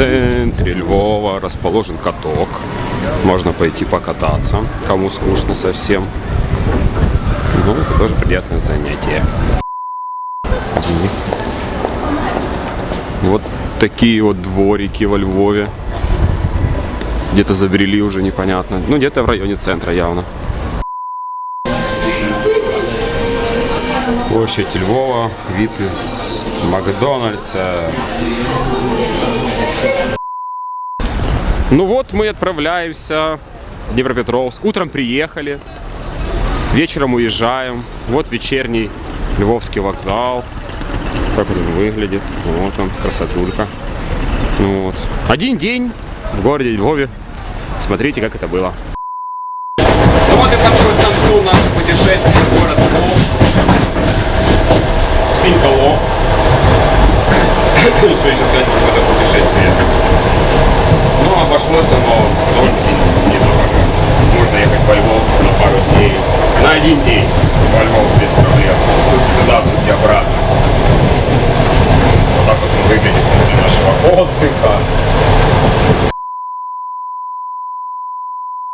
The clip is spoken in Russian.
центре Львова расположен каток. Можно пойти покататься, кому скучно совсем. Ну, это тоже приятное занятие. Вот такие вот дворики во Львове. Где-то забрели уже непонятно. Ну, где-то в районе центра явно. Площадь Львова, вид из Макдональдса. Ну вот мы отправляемся в Днепропетровск. Утром приехали, вечером уезжаем. Вот вечерний Львовский вокзал. Как вот он выглядит. Вот он, красотулька. Ну вот. Один день в городе Львове. Смотрите, как это было. Ну вот и подходит к наше путешествие в город Львов. Синьколов. Что еще сказать про это путешествие? Ну, но оно недорого. Можно ехать во Львов на пару дней. На один день во Львов без проблем. Сутки туда, сутки обратно. Вот так вот он выглядит конце нашего отдыха.